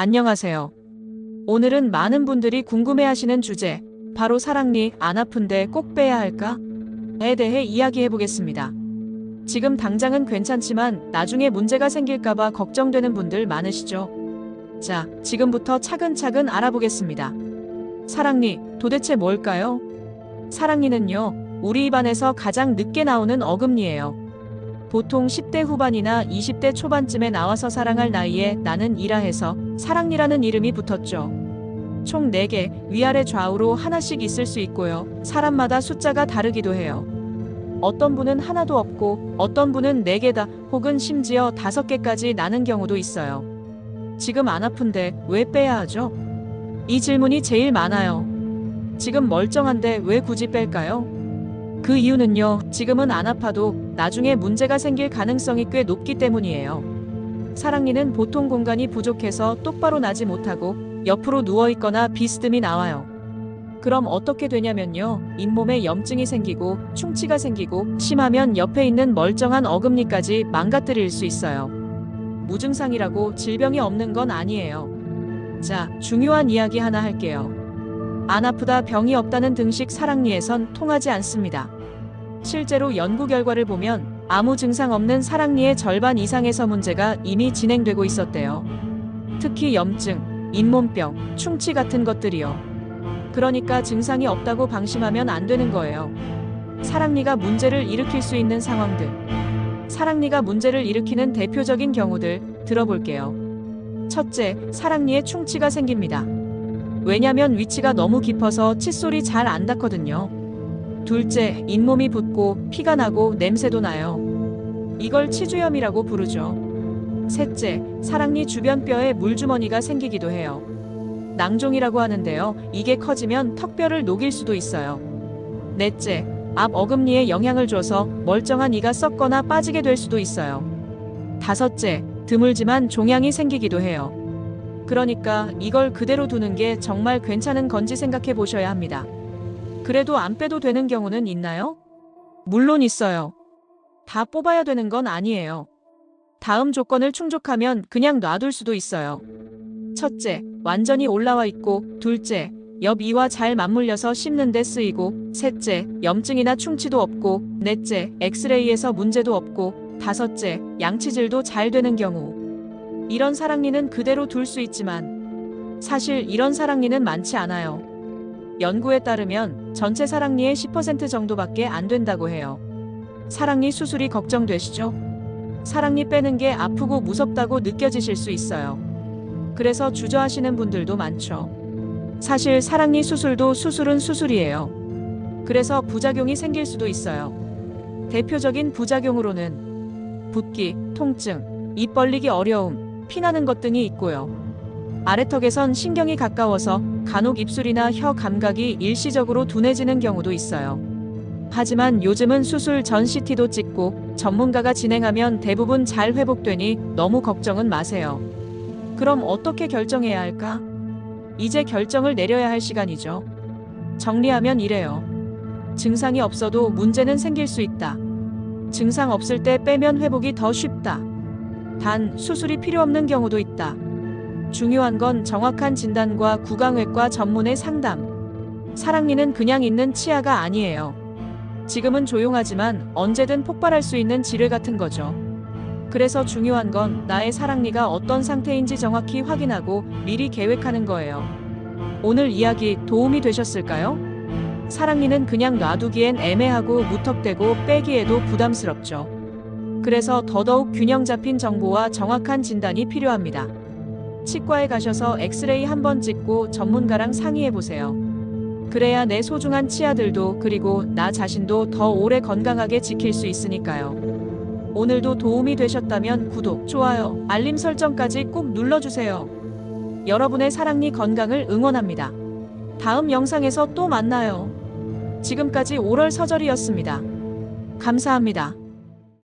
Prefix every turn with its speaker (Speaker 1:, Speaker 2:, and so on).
Speaker 1: 안녕하세요. 오늘은 많은 분들이 궁금해하시는 주제, 바로 사랑니 안 아픈데 꼭 빼야 할까? 에 대해 이야기해 보겠습니다. 지금 당장은 괜찮지만 나중에 문제가 생길까봐 걱정되는 분들 많으시죠? 자, 지금부터 차근차근 알아보겠습니다. 사랑니, 도대체 뭘까요? 사랑니는요, 우리 입안에서 가장 늦게 나오는 어금니예요. 보통 10대 후반이나 20대 초반쯤에 나와서 사랑할 나이에 나는 이라 해서 사랑니라는 이름이 붙었죠. 총 4개, 위아래 좌우로 하나씩 있을 수 있고요. 사람마다 숫자가 다르기도 해요. 어떤 분은 하나도 없고, 어떤 분은 4개다, 혹은 심지어 5개까지 나는 경우도 있어요. 지금 안 아픈데 왜 빼야 하죠? 이 질문이 제일 많아요. 지금 멀쩡한데 왜 굳이 뺄까요? 그 이유는요, 지금은 안 아파도 나중에 문제가 생길 가능성이 꽤 높기 때문이에요. 사랑니는 보통 공간이 부족해서 똑바로 나지 못하고 옆으로 누워있거나 비스듬히 나와요. 그럼 어떻게 되냐면요, 잇몸에 염증이 생기고 충치가 생기고 심하면 옆에 있는 멀쩡한 어금니까지 망가뜨릴 수 있어요. 무증상이라고 질병이 없는 건 아니에요. 자, 중요한 이야기 하나 할게요. 안 아프다 병이 없다는 등식 사랑니에선 통하지 않습니다. 실제로 연구 결과를 보면 아무 증상 없는 사랑니의 절반 이상에서 문제가 이미 진행되고 있었대요. 특히 염증, 잇몸병, 충치 같은 것들이요. 그러니까 증상이 없다고 방심하면 안 되는 거예요. 사랑니가 문제를 일으킬 수 있는 상황들. 사랑니가 문제를 일으키는 대표적인 경우들 들어볼게요. 첫째, 사랑니에 충치가 생깁니다. 왜냐면 위치가 너무 깊어서 칫솔이 잘 안 닿거든요. 둘째, 잇몸이 붓고 피가 나고 냄새도 나요. 이걸 치주염이라고 부르죠. 셋째, 사랑니 주변 뼈에 물주머니가 생기기도 해요. 낭종이라고 하는데요. 이게 커지면 턱뼈를 녹일 수도 있어요. 넷째, 앞 어금니에 영향을 줘서 멀쩡한 이가 썩거나 빠지게 될 수도 있어요. 다섯째, 드물지만 종양이 생기기도 해요. 그러니까 이걸 그대로 두는 게 정말 괜찮은 건지 생각해 보셔야 합니다. 그래도 안 빼도 되는 경우는 있나요? 물론 있어요. 다 뽑아야 되는 건 아니에요. 다음 조건을 충족하면 그냥 놔둘 수도 있어요. 첫째, 완전히 올라와 있고, 둘째, 옆 이와 잘 맞물려서 씹는 데 쓰이고, 셋째, 염증이나 충치도 없고, 넷째, 엑스레이에서 문제도 없고, 다섯째, 양치질도 잘 되는 경우. 이런 사랑니는 그대로 둘 수 있지만 사실 이런 사랑니는 많지 않아요. 연구에 따르면 전체 사랑니의 10% 정도밖에 안 된다고 해요. 사랑니 수술이 걱정되시죠? 사랑니 빼는 게 아프고 무섭다고 느껴지실 수 있어요. 그래서 주저하시는 분들도 많죠. 사실 사랑니 수술도 수술은 수술이에요. 그래서 부작용이 생길 수도 있어요. 대표적인 부작용으로는 붓기, 통증, 입 벌리기 어려움, 피나는 것 등이 있고요. 아래턱에선 신경이 가까워서 간혹 입술이나 혀 감각이 일시적으로 둔해지는 경우도 있어요. 하지만 요즘은 수술 전 CT도 찍고 전문가가 진행하면 대부분 잘 회복되니 너무 걱정은 마세요. 그럼 어떻게 결정해야 할까? 이제 결정을 내려야 할 시간이죠. 정리하면 이래요. 증상이 없어도 문제는 생길 수 있다. 증상 없을 때 빼면 회복이 더 쉽다. 단 수술이 필요 없는 경우도 있다. 중요한 건 정확한 진단과 구강외과 전문의 상담. 사랑니는 그냥 있는 치아가 아니에요. 지금은 조용하지만 언제든 폭발할 수 있는 질환 같은 거죠. 그래서 중요한 건 나의 사랑니가 어떤 상태인지 정확히 확인하고 미리 계획하는 거예요. 오늘 이야기 도움이 되셨을까요? 사랑니는 그냥 놔두기엔 애매하고 무턱대고 빼기에도 부담스럽죠. 그래서 더더욱 균형 잡힌 정보와 정확한 진단이 필요합니다. 치과에 가셔서 엑스레이 한번 찍고 전문가랑 상의해 보세요. 그래야 내 소중한 치아들도 그리고 나 자신도 더 오래 건강하게 지킬 수 있으니까요. 오늘도 도움이 되셨다면 구독, 좋아요, 알림 설정까지 꼭 눌러주세요. 여러분의 사랑니 건강을 응원합니다. 다음 영상에서 또 만나요. 지금까지 오럴 서절이었습니다. 감사합니다.